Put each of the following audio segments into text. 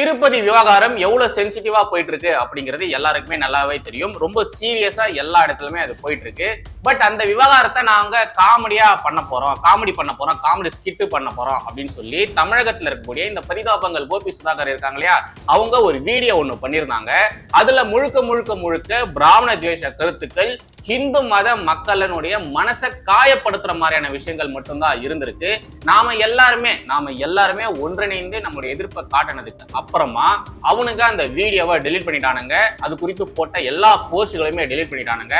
திருப்பதி விவகாரம் எவ்வளவு சென்சிட்டிவா போயிட்டு இருக்கு அப்படிங்கிறது எல்லாருக்குமே நல்லாவே தெரியும். ரொம்ப சீரியஸா எல்லா இடத்துலயுமே அது போயிட்டு இருக்கு பட் அந்த விவகாரத்தை நாங்க காமெடியா பண்ண போறோம். காமெடி பண்ண போறோம். காமெடி ஸ்கிட்டு பண்ண போறோம் அப்படின்னு சொல்லி தமிழகத்துல இருக்கக்கூடிய இந்த பரிதாபங்கள் கோபி சுதாகர் இருக்காங்க இல்லையா? அவங்க ஒரு வீடியோ ஒண்ணு பண்ணியிருந்தாங்க. அதுல முழுக்க முழுக்க முழுக்க பிராமண துவேஷ கருத்துக்கள் ஹிந்து மத மக்களினுடைய மனசை காயப்படுத்துற மாதிரியான விஷயங்கள் மட்டும்தான் இருந்திருக்கு. நாம எல்லாருமே நாம எல்லாருமே ஒன்றிணைந்து நம்மளுடைய எதிர்ப்பை காட்டினதுக்கு அப்புறமா அவனுங்க அந்த வீடியோவை டெலீட் பண்ணிட்டானுங்க. அது குறித்து போட்ட எல்லா போஸ்ட்களையுமே டெலீட் பண்ணிட்டானுங்க.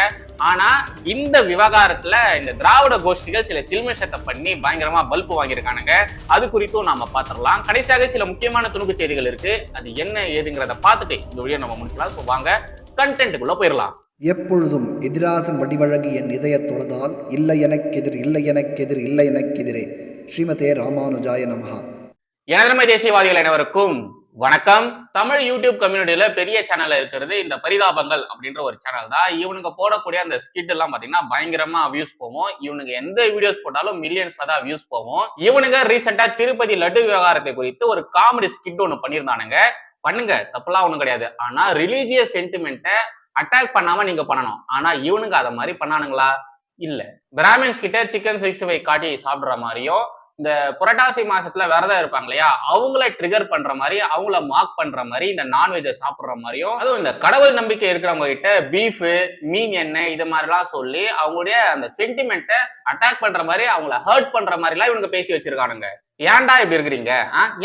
ஆனா இந்த விவகாரத்துல இந்த திராவிட கோஷ்டிகள் சில சில்மிஷத்தை பண்ணி பயங்கரமா பல்பு வாங்கியிருக்கானுங்க. அது குறித்தும் நாம பாத்திரலாம். கடைசியாக சில முக்கியமான துணுக்கு செய்திகள் இருக்கு. அது என்ன ஏதுங்கிறத பார்த்துட்டு இந்த வீடியோ நம்ம முடிச்சலாம் ஸோ வாங்க கண்டென்ட்டுக்குள்ள போயிடலாம். எப்பொழுதும் எதிராசன் வடிவழகு என் இதய தொழுதால் இல்லை எனக்கெதிர் இல்லை எனக்கெதிர் இல்லை எனக்கெதிரே ஸ்ரீமதே ராமானுஜாய நமகா எனதன்மை தேசியவாதிகள் அனைவருக்கும் வணக்கம். தமிழ் யூடியூப் கம்யூனிட்டியில பெரிய சேனல் இருக்கிறது இந்த பரிதாபங்கள் அப்படின்ற ஒரு சேனல் தான். இவனுங்க போடக்கூடிய அந்த ஸ்கிட் எல்லாம் பாத்தீங்கன்னா பயங்கரமா வியூஸ் போவோம் இவனுங்க எந்த வீடியோஸ் போட்டாலும் மில்லியன்ஸ்ல தான் வியூஸ் போவோம் இவனுங்க ரீசெண்டா திருப்பதி லட்டு விவகாரத்தை குறித்து ஒரு காமெடி ஸ்கிட் ஒன்று பண்ணியிருந்தானுங்க. பண்ணுங்க. தப்புலாம் ஒன்றும் கிடையாது. ஆனா ரிலீஜியஸ் சென்டிமெண்ட்டை அட்டாக் பண்ணாம நீங்க பண்ணணும். ஆனா இவனுங்க அதை மாதிரி பண்ணானுங்களா? இல்ல. பிராமின்ஸ் கிட்ட சிக்கன் சிக்ஸ்டி ஃபைவ் காட்டி சாப்பிடுற மாதிரியும் இந்த புரட்டாசி மாசத்துல விரதம் இருப்பாங்க இல்லையா அவங்கள ட்ரிகர் பண்ற மாதிரி அவங்கள மார்க் பண்ற மாதிரி இந்த நான்வெஜ்ஜை சாப்பிடுற மாதிரியும் அதுவும் இந்த கடவுள் நம்பிக்கை இருக்கிறவங்க கிட்ட பீஃப் மீன் எண்ணெய் இது மாதிரிலாம் சொல்லி அவங்களுடைய அந்த சென்டிமெண்ட்டை அட்டாக் பண்ற மாதிரி அவங்கள ஹர்ட் பண்ற மாதிரிலாம் இவனுங்க பேசி வச்சிருக்கானுங்க. ஏன்டா இப்படி இருக்கிறீங்க?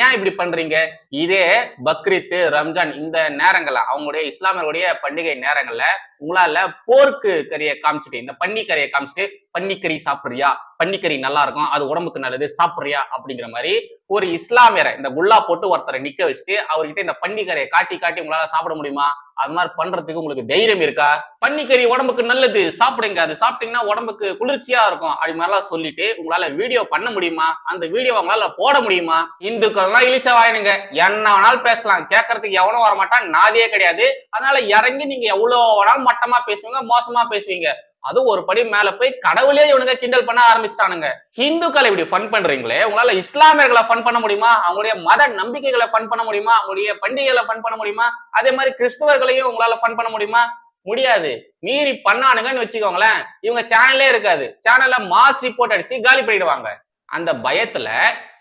ஏன் இப்படி பண்றீங்க? இதே பக்ரீத் ரம்ஜான் இந்த நேரங்கள்ல அவங்களுடைய இஸ்லாமியருடைய பண்டிகை நேரங்கள்ல உங்களால போர்க்கு கறியை காமிச்சிட்டு இந்த பன்னி கறியை காமிச்சிட்டு பன்னிக்கறி சாப்பிட்றியா? பன்னிக்கறி நல்லா இருக்கும் அது உடம்புக்கு நல்லது சாப்பிட்றியா? அப்படிங்கிற மாதிரி ஒரு இஸ்லாமியரை இந்த குல்லா போட்டு ஒருத்தரை நிக்க வச்சுட்டு அவர்கிட்ட இந்த பன்னிக்கறியை காட்டி காட்டி உங்களால சாப்பிட முடியுமா? அது மாதிரி பண்றதுக்கு உங்களுக்கு தைரியம் இருக்கா? பன்னிக்கறி உடம்புக்கு நல்லது. சாப்பிடுங்க. அது சாப்பிட்டீங்கன்னா உடம்புக்கு குளிர்ச்சியா இருக்கும். அது மாதிரிலாம் சொல்லிட்டு உங்களால வீடியோ பண்ண முடியுமா? அந்த வீடியோ உங்களால போட முடியுமா? இந்துக்கள்லாம் இழிச்ச வாயினுங்க. என்ன வேணாலும் பேசலாம். கேட்கறதுக்கு எவனும் வர மாட்டான் நாதியே கிடையாது. அதனால இறங்கி நீங்க எவ்வளவு வேணாலும் மட்டமா பேசுவீங்க மோசமா பேசுவீங்க. அதுவும் ஒரு படி மேல போய் கடவுளே இவனுங்க கிண்டல் பண்ண ஆரம்பிச்சிட்டானுங்க. ஹிந்துக்களை இப்படி ஃபன் பண்றீங்களே உங்களால இஸ்லாமியர்களை ஃபன் பண்ண முடியுமா? அவங்களுடைய மத நம்பிக்கைகளை ஃபன் பண்ண முடியுமா? அவங்களுடைய பண்டிகைகளை ஃபன் பண்ண முடியுமா? அதே மாதிரி கிறிஸ்துவர்களையும் உங்களால ஃபன் பண்ண முடியுமா? முடியாது. மீறி பண்ணானுங்கன்னு வச்சுக்கோங்களேன். இவங்க சேனல்லே இருக்காது. சேனல்ல மாஸ் ரிப்போர்ட் அடிச்சு காலி பண்ணிடுவாங்க. அந்த பயத்துல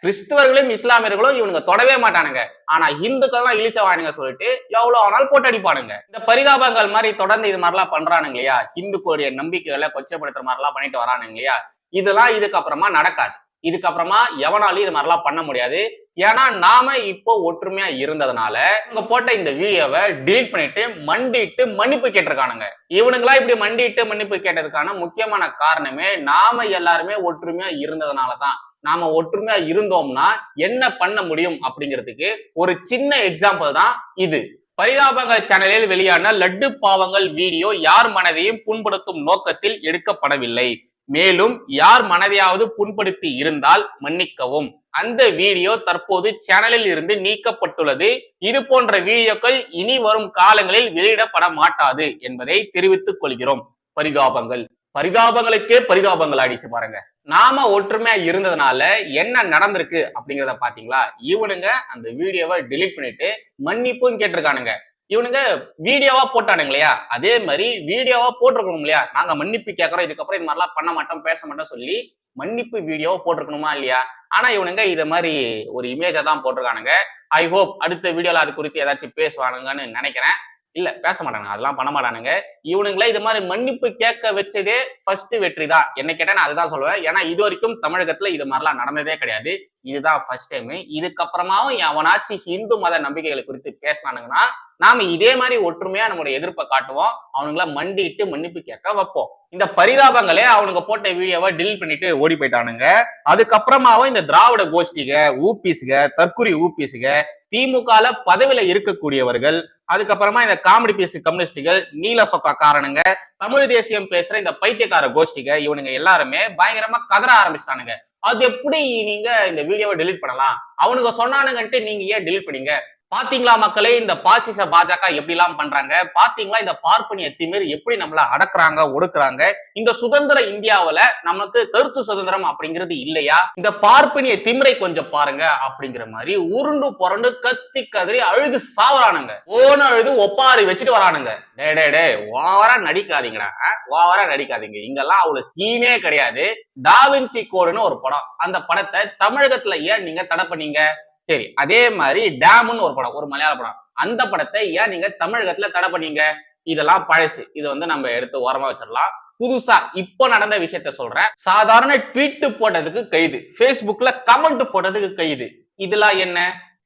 கிறிஸ்துவர்களும் இஸ்லாமியர்களும் இவனுங்க தொடவே மாட்டானுங்க. ஆனா இந்துக்கள்லாம் இழிச்சவானுங்க சொல்லிட்டு எவ்வளவு ஆனாலும் போட்டு அடிப்பானுங்க. இந்த பரிதாபங்கள் மாதிரி தொடர்ந்து இது மாதிரிலாம் பண்றானுங்க இல்லையா இந்துக்களுடைய நம்பிக்கைகளை கொச்சப்படுத்துற மாதிரிலாம் பண்ணிட்டு வரானுங்க இல்லையா இதெல்லாம் இதுக்கப்புறமா நடக்காது. இதுக்கப்புறமா எவனாலையும் இது மாதிரிலாம் பண்ண முடியாது. ஏன்னா நாம இப்போ ஒற்றுமையா இருந்ததுனால இவங்க போட்ட இந்த வீடியோவை டிலீட் பண்ணிட்டு மண்டிட்டு மன்னிப்பு கேட்டிருக்கானுங்க. இவனுங்களா இப்படி மண்டிட்டு மன்னிப்பு கேட்டதுக்கான முக்கியமான காரணமே நாம எல்லாருமே ஒற்றுமையா இருந்ததுனால தான் நாம ஒற்றுமையா இருந்தோம்னா என்ன பண்ண முடியும் அப்படிங்கிறதுக்கு ஒரு சின்ன எக்ஸாம்பிள் தான் இது. பரிதாபங்கள் சேனலில் வெளியான லட்டு பாவங்கள் வீடியோ யார் மனதையும் புண்படுத்தும் நோக்கத்தில் எடுக்கப்படவில்லை. மேலும் யார் மனதையாவது புண்படுத்தி இருந்தால் மன்னிக்கவும். அந்த வீடியோ தற்போது சேனலில் இருந்து நீக்கப்பட்டுள்ளது. இது போன்ற வீடியோக்கள் இனி வரும் காலங்களில் வெளியிடப்பட மாட்டாது என்பதை தெரிவித்துக் கொள்கிறோம். பரிதாபங்கள். பரிதாபங்களுக்கே பரிதாபங்கள் ஆயிடுச்சு பாருங்க. நாம ஒற்றுமையா இருந்ததுனால என்ன நடந்திருக்கு அப்படிங்கிறத பாத்தீங்களா? இவனுங்க அந்த வீடியோவை டிலீட் பண்ணிட்டு மன்னிப்பும் கேட்டிருக்கானுங்க. இவனுங்க வீடியோவா போட்டானுங்க இல்லையா? அதே மாதிரி வீடியோவா போட்டிருக்கணும் இல்லையா? நாங்க மன்னிப்பு கேட்கறோம் இதுக்கப்புறம் இது மாதிரிலாம் பண்ண மாட்டோம் பேச மாட்டோம் சொல்லி மன்னிப்பு வீடியோவை போட்டிருக்கணுமா இல்லையா? ஆனா இவனுங்க இத மாதிரி ஒரு இமேஜை தான் போட்டிருக்கானுங்க. ஐ ஹோப் அடுத்த வீடியோல அது குறித்து ஏதாச்சும் பேசுவானுங்கன்னு நினைக்கிறேன். இல்ல பேச மாட்டானுங்க. அதெல்லாம் பண்ண மாட்டானுங்க. இவனுங்களே இது மாதிரி மன்னிப்பு கேட்க வச்சதே ஃபர்ஸ்ட் வெற்றி தான். என்ன கேட்டா நான் அதுதான் சொல்லுவேன். ஏன்னா இது வரைக்கும் தமிழகத்துல இது மாதிரிலாம் நடந்ததே கிடையாது. இதுதான் ஃபர்ஸ்ட் டைம் இதுக்கப்புறமாவும் எவனாச்சும் ஹிந்து மத நம்பிக்கைகளை குறித்து பேசினானுங்கன்னா நாம இதே மாதிரி ஒற்றுமையா நம்மளுடைய எதிர்ப்பை காட்டுவோம். அவனுங்கள மண்டிட்டு மன்னிப்பு கேட்க வைப்போம். இந்த பரிதாபங்களே அவனுங்க போட்ட வீடியோவை டிலீட் பண்ணிட்டு ஓடி போயிட்டானுங்க. அதுக்கப்புறமாவும் இந்த திராவிட கோஷ்டிக ஊபிசுக தற்குறி ஊபிஸுக திமுகல பதவியில இருக்கக்கூடியவர்கள் அதுக்கப்புறமா இந்த காமெடி பீஸ் கம்யூனிஸ்டுகள் நீல சொக்கா காரணங்க தமிழ் தேசியம் பேசுற இந்த பைத்தியக்கார கோஷ்டிக இவனுங்க எல்லாருமே பயங்கரமா கதற ஆரம்பிச்சிட்டானுங்க. அது எப்படி நீங்க இந்த வீடியோவை டிலீட் பண்ணலாம்? அவனுங்க சொன்னானுங்கன்ட்டு நீங்க ஏன் delete பண்ணீங்க? பாத்தீங்களா மக்களே இந்த பாசிச பாஜக எப்படி எல்லாம் பண்றாங்க? பாத்தீங்களா? இந்த பார்ப்பனிய திமிர் எப்படி நம்மள அடக்குறாங்க ஒடுக்குறாங்க? இந்த சுதந்திர இந்தியாவுல நமக்கு கருத்து சுதந்திரம் அப்படிங்கிறது இல்லையா? இந்த பார்ப்பனிய திமிரை கொஞ்சம் பாருங்க அப்படிங்கிற மாதிரி உருண்டு புரண்டு கத்தி கதறி அழுது சாவறானுங்க. ஓன அழுது ஒப்பாரி வச்சுட்டு வரானுங்க. டே டே டே ஓவரா நடிக்காதீங்கடா. ஓவரா நடிக்காதீங்க. இங்கெல்லாம் அவ்வளவு சீனே கிடையாது. டாவின்சி கோடுன்னு ஒரு படம். அந்த படத்தை தமிழகத்துல ஏன் நீங்க தடை பண்ணீங்க? சரி அதே மாதிரி டேம்னு ஒரு படம் ஒரு மலையாள படம். அந்த படத்தை ஏன் நீங்க தமிழகத்துல தடை பண்ணீங்க? இதெல்லாம் பழசு. இதை வந்து நம்ம எடுத்து ஓரமா வச்சிடலாம். புதுசா இப்போ நடந்த விஷயத்த சொல்றேன். சாதாரண ட்வீட் போட்டதுக்கு கைது. பேஸ்புக்ல கமெண்ட் போட்டதுக்கு கைது. இதெல்லாம் என்ன?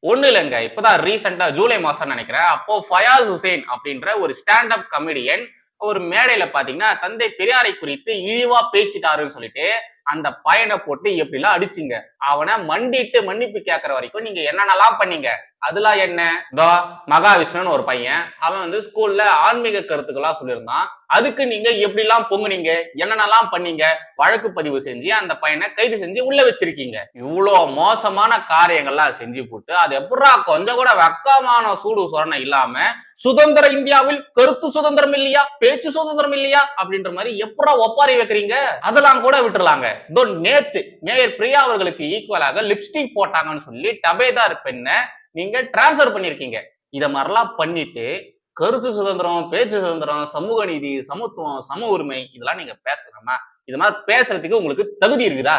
ஒண்ணு இல்லைங்க. இப்பதான் ரீசெண்டா ஜூலை மாசம் நினைக்கிறேன். அப்போ ஃபயாஸ் ஹுசேன் அப்படின்ற ஒரு ஸ்டாண்ட் அப் கமெடியன் ஒரு மேடையில பாத்தீங்கன்னா தந்தை பெரியாரை குறித்து இழிவா பேசிட்டாருன்னு சொல்லிட்டு அந்த பையனை போட்டு எப்படிலாம் அடிச்சிங்க? அவனை மண்டிட்டு மன்னிப்பு கேட்கற வரைக்கும் நீங்க என்னென்னலாம் பண்ணீங்க? அதெல்லாம் என்ன? தோ மகாவிஷ்ணுன்னு ஒரு பையன் அவன் வந்து ஸ்கூல்ல ஆன்மீக கருத்துக்கெல்லாம் சொல்லியிருந்தான். அதுக்கு நீங்க எப்படி எல்லாம் பொங்குனீங்க? என்னென்னலாம் பண்ணீங்க? வழக்கு பதிவு செஞ்சு அந்த பையனை கைது செஞ்சு உள்ள வச்சிருக்கீங்க. இவ்வளோ மோசமான காரியங்கள்லாம் செஞ்சு போட்டு அது எப்படா கொஞ்சம் கூட வெக்கமான சூடு சொரணை இல்லாம சுதந்திர இந்தியாவில் கருத்து சுதந்திரம் இல்லையா? பேச்சு சுதந்திரம் இல்லையா? அப்படின்ற மாதிரி எப்படா ஒப்பாரி வைக்கிறீங்க? அதெல்லாம் கூட விட்டுறலாங்க. இதோ நேத்து மேயர் பிரியா அவர்களுக்கு ஈக்குவலாக லிப்ஸ்டிக் போட்டாங்கன்னு சொல்லி டபேதார் பெண்ணை நீங்க டிரான்ஸ்ஃபர் பண்ணிருக்கீங்க. இதை மாதிரிலாம் பண்ணிட்டு கருத்து சுதந்திரம் பேச்சு சுதந்திரம் சமூக நீதி சமத்துவம் சம உரிமை இதெல்லாம் நீங்க பேசலாமா இது மாதிரி பேசுறதுக்கு உங்களுக்கு தகுதி இருக்குதா?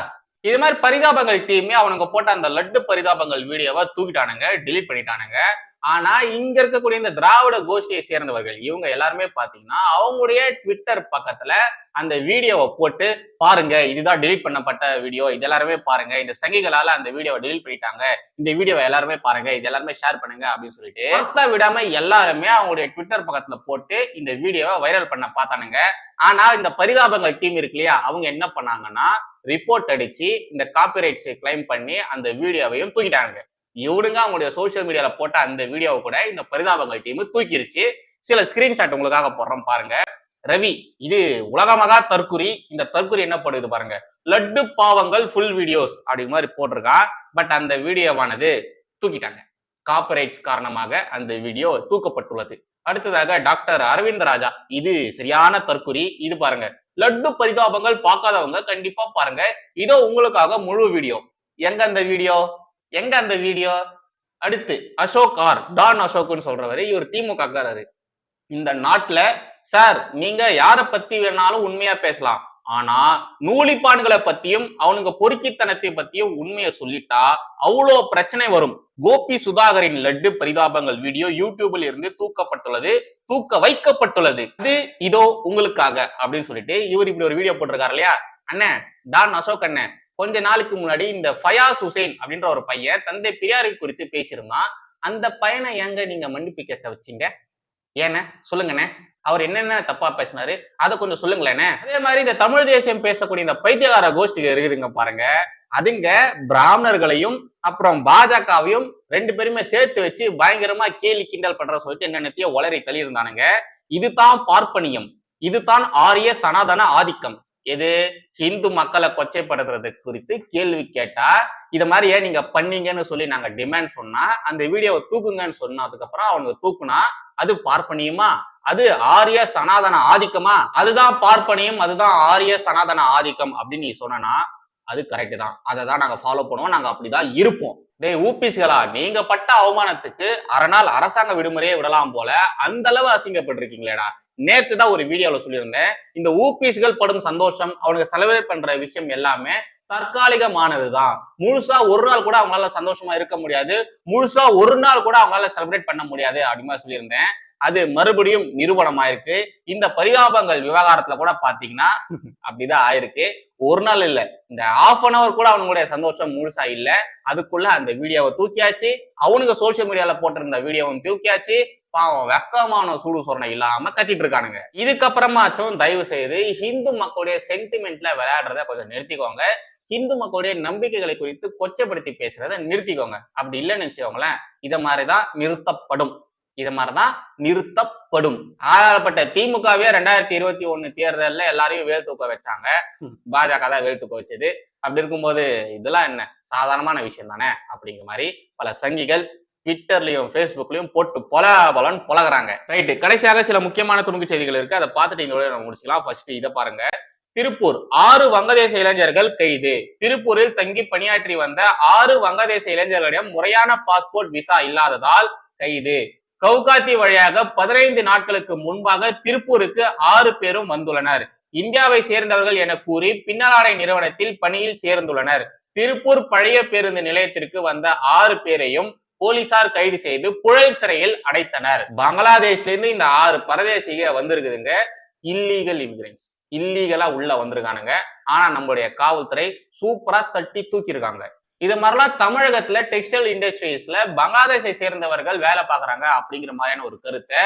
இது மாதிரி பரிதாபங்கள் டீமே அவனுங்க போட்ட அந்த லட்டு பரிதாபங்கள் வீடியோவை தூக்கிட்டானுங்க டிலீட் பண்ணிட்டானுங்க. ஆனா இங்க இருக்கக்கூடிய இந்த திராவிட கோஷ்டியை சேர்ந்தவர்கள் இவங்க எல்லாருமே பாத்தீங்கன்னா அவங்களுடைய ட்விட்டர் பக்கத்துல அந்த வீடியோவை போட்டு பாருங்க இதுதான் delete பண்ணப்பட்ட வீடியோ. இது எல்லாருமே பாருங்க. இந்த சங்கிகளால அந்த வீடியோவை delete பண்ணிட்டாங்க. இந்த வீடியோவை எல்லாருமே பாருங்க. இது எல்லாருமே ஷேர் பண்ணுங்க. அப்படின்னு சொல்லிட்டு வார்த்தை விடாம எல்லாருமே அவங்களுடைய ட்விட்டர் பக்கத்துல போட்டு இந்த வீடியோவை வைரல் பண்ண பார்த்தானுங்க. ஆனா இந்த பரிதாபங்கள் டீம் இருக்கு இல்லையா? அவங்க என்ன பண்ணாங்கன்னா ரிப்போர்ட் அடிச்சு இந்த காப்பிரைட்ஸை கிளைம் பண்ணி அந்த வீடியோவையும் தூக்கிட்டாங்க இவனுங்க அவங்களுடைய சோஷியல் மீடியால போட்ட அந்த வீடியோவை கூட இந்த பரிதாபங்கள் டீம் தூக்கிருச்சு. சில ஸ்கிரீன்ஷாட் உங்களுக்காக போடுறோம் பாருங்க. ரவி இது உலகமகா தற்குறி இந்த தற்குறி என்ன பண்ணுது பாருங்க. லட்டு பாவங்கள் ஃபுல் வீடியோஸ் அப்படிங்கிற மாதிரி போட்டிருக்கான் பட் அந்த வீடியோவானது தூக்கிட்டாங்க. காப்பரேட்ஸ் காரணமாக அந்த வீடியோ தூக்கப்பட்டுள்ளது. அடுத்ததாக டாக்டர் அரவிந்த் ராஜா இது சரியான தற்குறி இது பாருங்க. லட்டு பரிதாபங்கள் பார்க்காதவங்க கண்டிப்பா பாருங்க. இதோ உங்களுக்காக முழு வீடியோ எங்க அந்த வீடியோ எங்க அந்த வீடியோ? அடுத்து அசோக் ஆர். டான் அசோக்னு சொல்றவரு இவர் திமுகக்காரரு. இந்த நாட்டுல சார் நீங்க யார பத்தி வேணாலும் உண்மையா பேசலாம். ஆனா நூலிப்பான்களை பத்தியும் அவனுங்க பொறுக்கித்தனத்தை பத்தியும் உண்மையை சொல்லிட்டா அவ்வளோ பிரச்சனை வரும். கோபி சுதாகரின் லட்டு பரிதாபங்கள் வீடியோ யூடியூபில் இருந்து தூக்கப்பட்டுள்ளது தூக்க வைக்கப்பட்டுள்ளது. இது இதோ உங்களுக்காக அப்படின்னு சொல்லிட்டு இவர் இப்படி ஒரு வீடியோ போட்டிருக்காரு இல்லையா? அண்ணே டான் அசோக் அண்ணன் கொஞ்ச நாளுக்கு முன்னாடி இந்த ஃபயாஸ் ஹுசைன் அப்படின்ற ஒரு பையன் தந்தை பெரியாரை குறித்து பேசியிருந்தான். அந்த பையனை ஏங்க நீங்க மன்னிப்பு கேட்க வச்சீங்க? ஏண்ணே சொல்லுங்கண்ணே. அவர் என்னென்ன தப்பா பேசினாரு? அதை கொஞ்சம் சொல்லுங்களேண்ணே அதே மாதிரி இந்த தமிழ் தேசியம் பேசக்கூடிய இந்த பைத்தியகார கோஷ்டிகள் இருக்குதுங்க பாருங்க. அதுங்க பிராமணர்களையும் அப்புறம் பாஜகவையும் ரெண்டு பேருமே சேர்த்து வச்சு பயங்கரமா கேலி கிண்டல் பண்ற சொல்லிட்டு என்னென்னத்தையோ உளறி தள்ளியிருந்தானுங்க. இதுதான் பார்ப்பனியம். இதுதான் ஆரிய சனாதன ஆதிக்கம். எது? ஹிந்து மக்களை கொச்சைப்படுத்துறது குறித்து கேள்வி கேட்டா இது மாதிரி ஏன் நீங்க பண்ணீங்கன்னு சொல்லி நாங்க டிமாண்ட் சொன்னா அந்த வீடியோவை தூக்குங்கன்னு சொன்னதுக்கப்புறம் அவங்க தூக்குனா அது பார்ப்பனியுமா? அது ஆரிய சனாதன ஆதிக்கமா? அதுதான் பார்ப்பனியம் அதுதான் ஆரிய சனாதன ஆதிக்கம் அப்படின்னு நீ சொன்னா அது கரெக்ட் தான். அதை தான் நாங்க ஃபாலோ பண்ணுவோம் நாங்க அப்படிதான் இருப்போம். டேய் ஊபிஸ்களா நீங்க பட்ட அவமானத்துக்கு அரை நாள் அரசாங்க விடுமுறையே விடலாம் போல அந்த அளவு அசிங்கப்பட்டிருக்கீங்களேடா. நேத்து தான் ஒரு வீடியோல சொல்லியிருந்தேன். இந்த ஊபிஸ்கள் படும் சந்தோஷம் அவனுக்கு செலிப்ரேட் பண்ற விஷயம் எல்லாமே தற்காலிகமானதுதான். முழுசா ஒரு நாள் கூட அவங்களால சந்தோஷமா இருக்க முடியாது. முழுசா ஒரு நாள் கூட அவங்களால செலிப்ரேட் பண்ண முடியாது அப்படின்னு சொல்லியிருந்தேன். அது மறுபடியும் நிரூபணமாயிருக்கு. இந்த பரிதாபங்கள் விவகாரத்துல கூட பாத்தீங்கன்னா அப்படிதான் ஆயிருக்கு. ஒரு நாள் இல்ல. இந்த ஆஃப் அன் அவர் கூட அவனுடைய சந்தோஷம் முழுசா இல்ல. அதுக்குள்ள அந்த வீடியோவை தூக்கியாச்சு. அவனுங்க சோசியல் மீடியால போட்டிருந்த வீடியோவும் தூக்கியாச்சு. பாவம் வெக்கமான சூடு சொரணை இல்லாம கத்திட்டு இருக்கானுங்க. இதுக்கப்புறமாச்சும் தயவு செய்து ஹிந்து மக்களுடைய சென்டிமெண்ட்ல விளையாடுறத கொஞ்சம் நிறுத்திக்கோங்க. ஹிந்து மக்களுடைய நம்பிக்கைகளை குறித்து கொச்சப்படுத்தி பேசுறத நிறுத்திக்கோங்க. அப்படி இல்லைன்னு வச்சுக்கோங்களேன் இதை மாதிரிதான் நிறுத்தப்படும். இத மாதிரிதான் நிறுத்தப்படும். ஆதாரப்பட்ட திமுகவே ரெண்டாயிரத்தி இருபத்தி ஒண்ணு தேர்தல்ல எல்லாரையும் வேல் தூக்க வச்சாங்க. பாஜக தான் வேல் தூக்க வச்சது. அப்படி இருக்கும்போது இதெல்லாம் என்ன? சாதாரணமான விஷயம் தானே அப்படிங்கிற மாதிரி பல சங்கிகள் ட்விட்டர்லயும் ஃபேஸ்புக்லயும் போட்டு பொல பலன் பொலகுறாங்க. ரைட்டு கடைசியாக சில முக்கியமான துணுக்கு செய்திகள் இருக்கு. அதை பார்த்துட்டு இதோட நம்ம முடிச்சுக்கலாம். ஃபர்ஸ்ட் இதை பாருங்க. திருப்பூர் ஆறு வங்கதேச இளைஞர்கள் கைது. திருப்பூரில் தங்கி பணியாற்றி வந்த ஆறு வங்கதேச இளைஞர்களிடம் முறையான பாஸ்போர்ட் விசா இல்லாததால் கைது. கவுகாத்தி வழியாக பதினைந்து நாட்களுக்கு முன்பாக திருப்பூருக்கு ஆறு பேரும் வந்துள்ளனர். இந்தியாவை சேர்ந்தவர்கள் என கூறி பின்னலாடை நிறுவனத்தில் பணியில் சேர்ந்துள்ளனர். திருப்பூர் பழைய பேருந்து நிலையத்திற்கு வந்த ஆறு பேரையும் போலீசார் கைது செய்து புழல் சிறையில் அடைத்தனர். பங்களாதேஷ்ல இருந்து இந்த ஆறு பரதேசிக வந்திருக்குதுங்க. இல்லீகல் இமிகிரன்ஸ் இல்லீகலா உள்ள வந்திருக்கானுங்க. ஆனா நம்மளுடைய காவல்துறை சூப்பரா தட்டி தூக்கியிருக்காங்க. இது மாதிரிலாம் தமிழகத்துல டெக்ஸ்டைல் இண்டஸ்ட்ரீஸ்ல பங்களாதேஷை சேர்ந்தவர்கள் வேலை பாக்குறாங்க அப்படிங்கிற மாதிரியான ஒரு கருத்தை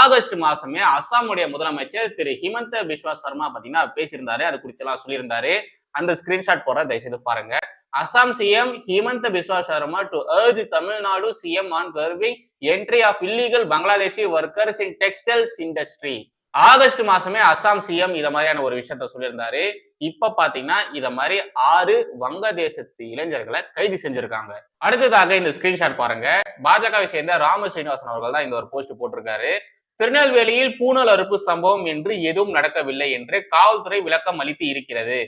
ஆகஸ்ட் மாசமே அஸ்ஸாமுடைய முதலமைச்சர் திரு ஹிமந்த பிஸ்வா சர்மா பாத்தீங்கன்னா பேசியிருந்தாரு. அது குறித்து எல்லாம் சொல்லியிருந்தாரு. அந்த ஸ்கிரீன்ஷாட் போற தயவுசெய்து பாருங்க. Assam CM Himanta Biswa Sarma to urge Tamil Nadu CM on curbing entry of illegal Bangladeshi workers in textiles industry August மாசமே அஸ்ஸாம் சிஎம் இத மாதிரியான ஒரு விஷயத்த சொல்லியிருந்தாரு. இப்ப பாத்தீங்கன்னா இத மாதிரி ஆறு வங்கதேசத்து இளைஞர்களை கைது செஞ்சிருக்காங்க. அடுத்ததாக இந்த ஸ்கிரீன்ஷாட் பாருங்க. பாஜகவை சேர்ந்த ராம ஸ்ரீனிவாசன் அவர்கள் தான் இந்த ஒரு போஸ்ட் போட்டிருக்காரு. திருநெல்வேலியில் பூனல் அறுப்பு சம்பவம் என்று எதுவும் நடக்கவில்லை என்று காவல்துறை விளக்கம் அளித்து இருக்கிறது.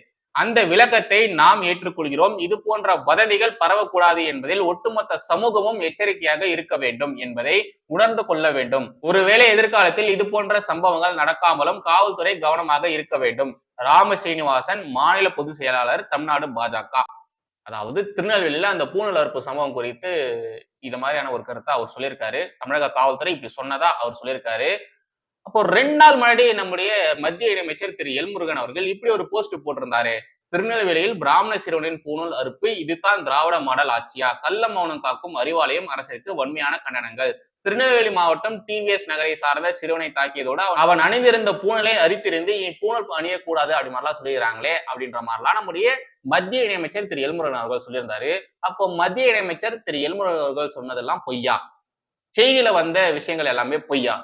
அந்த விளக்கத்தை நாம் ஏற்றுக்கொள்கிறோம். இது போன்ற வதந்திகள் பரவக்கூடாது என்பதில் ஒட்டுமொத்த சமூகமும் எச்சரிக்கையாக இருக்க வேண்டும் என்பதை உணர்ந்து கொள்ள வேண்டும். ஒருவேளை எதிர்காலத்தில் இது போன்ற சம்பவங்கள் நடக்காமலும் காவல்துறை கவனமாக இருக்க வேண்டும். ராம ஸ்ரீனிவாசன் மாநில பொதுச் செயலாளர் தமிழ்நாடு பாஜக. அதாவது திருநெல்வேலியில அந்த பூணல் அறுப்பு சம்பவம் குறித்து இது மாதிரியான ஒரு கருத்தை அவர் சொல்லியிருக்காரு. தமிழக காவல்துறை இப்படி சொன்னதா அவர் சொல்லியிருக்காரு. அப்போ ரெண்டு நாள் முன்னாடி நம்முடைய மத்திய இணையமைச்சர் திரு எல்முருகன் அவர்கள் இப்படி ஒரு போஸ்ட் போட்டிருந்தாரு. திருநெல்வேலியில் பிராமண சிறுவனின் பூணூல் அறுப்பு இதுதான் திராவிட மாடல் ஆட்சியா? கள்ள மௌனம் காக்கும் அறிவாலயம் அரசிற்கு வன்மையான கண்டனங்கள். திருநெல்வேலி மாவட்டம் டிவிஎஸ் நகரை சார்ந்த சிறுவனை தாக்கியதோடு அவன் அவன் அணிந்திருந்த பூணலை அரித்திருந்து இனி பூணல் அணியக்கூடாது அப்படி மாதிரிலாம் சொல்லிடுறாங்களே அப்படின்ற மாதிரிலாம் நம்முடைய மத்திய இணையமைச்சர் திரு எல்முருகன் அவர்கள் சொல்லியிருந்தாரு. அப்போ மத்திய இணையமைச்சர் திரு எல்முருகன் அவர்கள் சொன்னதெல்லாம் பொய்யா? செய்தியில வந்த விஷயங்கள் எல்லாமே பொய்யா?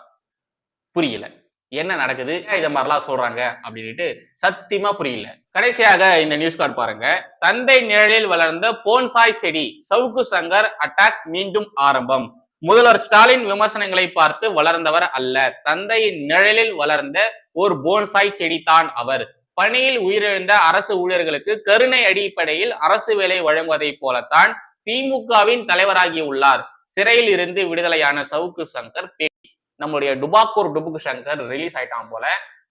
புரியல. என்ன நடக்குது? இத மாதிரிலாம் சொல்றாங்க? அப்படின்ட்டு சத்தியமா புரியல. கடைசியாக இந்த நியூஸ் கார்டு பாருங்க. தந்தை நிழலில் வளர்ந்த போன்சாய் செடி சவுக்கு சங்கர் அட்டாக் மீண்டும் ஆரம்பம். முதல்வர் ஸ்டாலின் விமர்சனங்களை பார்த்து வளர்ந்தவர் அல்ல. தந்தையின் நிழலில் வளர்ந்த ஒரு போன்சாய் செடி தான் அவர். பணியில் உயிரிழந்த அரசு ஊழியர்களுக்கு கருணை அடிப்படையில் அரசு வேலை வழங்குவதைப் போலத்தான் திமுகவின் தலைவராகி உள்ளார். சிறையில் இருந்து விடுதலையான சவுக்கு சங்கர் நம்மளுடைய நம்முடைய டுபாக்கூர் டுபுக்கு சங்கர் ரிலீஸ் ஆயிட்டான் போல.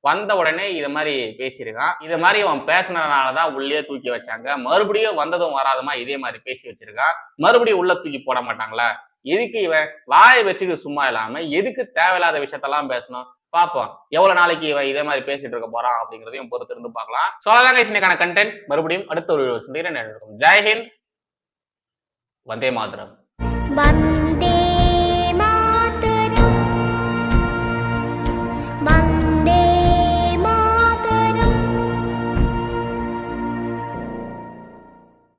வந்த உடனே இது மாதிரி பேசியிருக்கான். இது மாதிரி அவன் பேசினதுனாலதான் உள்ளே தூக்கி வச்சாங்க. மறுபடியும் வந்ததும் வராதமா இதே மாதிரி பேசி வச்சிருக்கான். மறுபடியும் உள்ள தூக்கி போட மாட்டாங்களா? எதுக்கு இவன் வாயை வச்சுட்டு சும்மா இல்லாம எதுக்கு தேவையில்லாத விஷயத்தெல்லாம் பேசணும்? பார்ப்போம் எவ்வளவு நாளைக்கு இவன் இதே மாதிரி பேசிட்டு இருக்க போறான் அப்படிங்கிறதையும் பொறுத்து இருந்து பார்க்கலாம் சோழதாங்க இன்னைக்கான கண்டென்ட் மறுபடியும் அடுத்த ஒரு சந்திக்கிறேன். ஜெய்ஹிந்த் வந்தே மாதரம்.